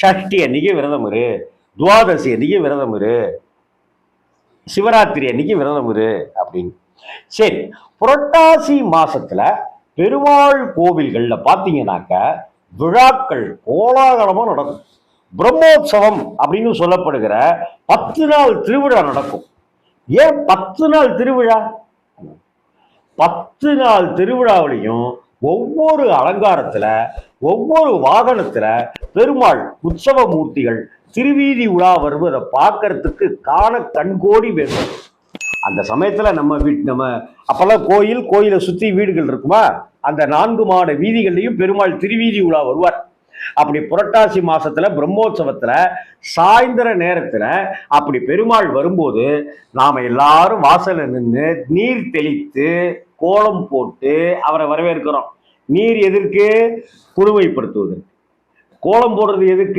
ஷஷ்டி அன்னைக்கு விரதம் இரு. துவாதசி அன்னைக்கு விரதம் இரு. சிவராத்திரி அன்னைக்கு விரதம் இரு அப்படின்னு. சரி புரட்டாசி மாசத்துல பெருமாள் கோவில்கள்ல பாத்தீங்கன்னாக்க விழாக்கள் கோலாகலமா நடக்கும். பிரம்மோற்சவம் அப்படின்னு சொல்லப்படுகிற பத்து நாள் திருவிழா நடக்கும். ஏன் பத்து நாள் திருவிழா? பத்து நாள் திருவிழாவிலையும் ஒவ்வொரு அலங்காரத்தில் ஒவ்வொரு வாகனத்தில் பெருமாள் உற்சவ மூர்த்திகள் திருவீதி உலா வருவதை பார்க்கறதுக்கு காண கண்கோடி வேண்டும் அந்த சமயத்தில் நம்ம வீட் நம்ம அப்போல்லாம் கோயில் கோயிலை சுற்றி வீடுகள் இருக்குமா? அந்த நான்கு மாட வீதிகள்லையும் பெருமாள் திருவீதி உலா வருவார். அப்படி புரட்டாசி மாசத்துல பிரம்மோற்சவத்துல சாயந்தர நேரத்துல அப்படி பெருமாள் வரும்போது நாம எல்லாரும் வாசல்ல நின்று நீர் தெளித்து கோலம் போட்டு அவரை வரவேற்கிறோம். நீர் எதற்கு? புதுமைப்படுத்துவதற்கு கோலம் போடுறது எதுக்கு?